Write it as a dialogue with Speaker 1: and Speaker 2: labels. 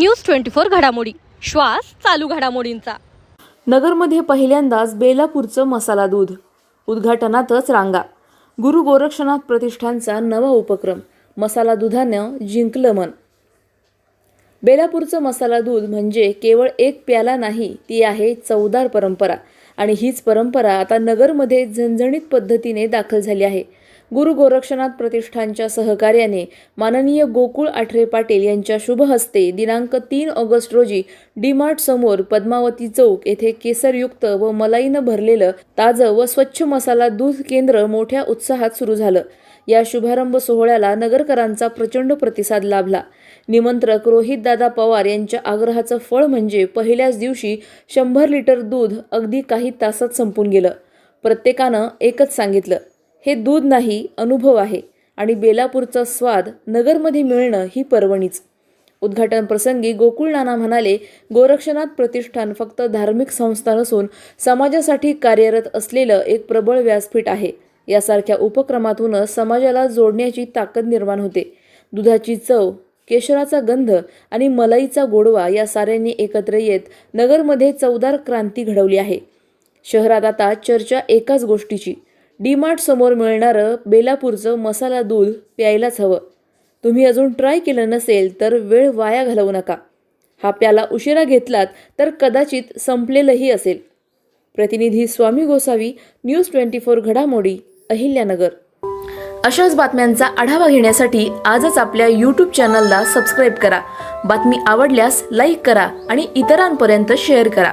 Speaker 1: News twenty four घडामोडी. श्वास चालू घडामोडींचा.
Speaker 2: नगरमध्ये पहिल्यांदाच बेलापूरचं मसाला दूध. उद्घाटनातच रांगा. गुरु गोरक्षनाथ प्रतिष्ठानचा नवा उपक्रम. मसाला दुधानं जिंकलं मन. बेलापूरचं मसाला दूध म्हणजे केवळ एक प्याला नाही ती आहे चवदार परंपरा. आणि हीच परंपरा आता नगरमध्ये झणझणीत पद्धतीने दाखल झाली आहे. गुरु गोरक्षनाथ प्रतिष्ठानच्या सहकार्याने माननीय गोकुळ आठरे पाटील यांच्या शुभ हस्ते दिनांक तीन ऑगस्ट रोजी डीमार्ट समोर पद्मावती चौक येथे केसरयुक्त व मलाईनं भरलेलं ताजं व स्वच्छ मसाला दूध केंद्र मोठ्या उत्साहात सुरू झालं. या शुभारंभ सोहळ्याला नगरकरांचा प्रचंड प्रतिसाद लाभला. निमंत्रक रोहितदादा पवार यांच्या आग्रहाचं फळ म्हणजे पहिल्याच दिवशी शंभर लिटर दूध अगदी काही तासात संपून गेलं. प्रत्येकानं एकच सांगितलं. हे दूध नाही अनुभव आहे आणि बेलापूरचा स्वाद नगरमध्ये मिळणं ही पर्वणीच. उद्घाटन प्रसंगी गोकुळ नाना म्हणाले गोरक्षनाथ प्रतिष्ठान फक्त धार्मिक संस्था नसून समाजासाठी कार्यरत असलेलं एक प्रबळ व्यासपीठ आहे. यासारख्या उपक्रमातूनच समाजाला जोडण्याची ताकद निर्माण होते. दुधाची चव केशराचा गंध आणि मलाईचा गोडवा या साऱ्यांनी एकत्र येत नगरमध्ये चवदार क्रांती घडवली आहे. शहरात आता चर्चा एकाच गोष्टीची. डीमार्ट समोर मिळणारं बेलापूरचं मसाला दूध प्यायलाच हवं. तुम्ही अजून ट्राय केलं नसेल तर वेळ वाया घालवू नका. हा प्याला उशिरा घेतलात तर कदाचित संपलेलंही असेल. प्रतिनिधी Swami Gosavi news twenty four घडामोडी अहिल्यानगर. अशाच बातम्यांचा आढावा घेण्यासाठी आजच आपल्या यूट्यूब चॅनलला सबस्क्राईब करा. बातमी आवडल्यास लाईक करा आणि इतरांपर्यंत शेअर करा.